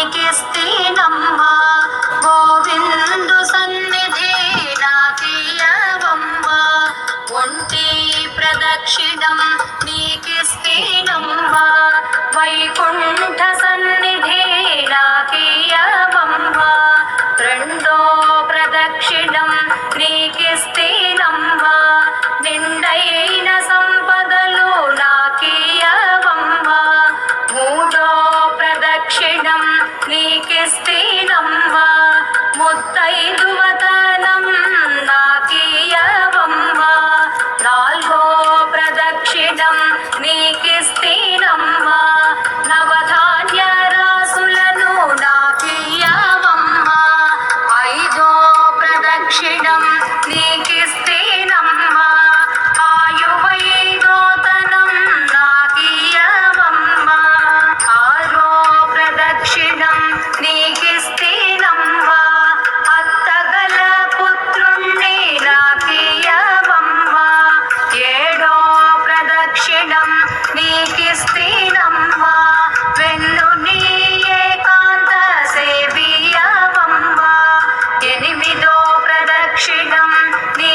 నీకిస్తే నమ్మా. గోవిందు సన్నిధి నాకియవమ్మ ఒంటి ప్రదక్షిణం నీకిస్తే నమ్మా. వైకుంఠ నీకిస్తేనమ్మా ముత్తైదు ക്ഷേമം നീ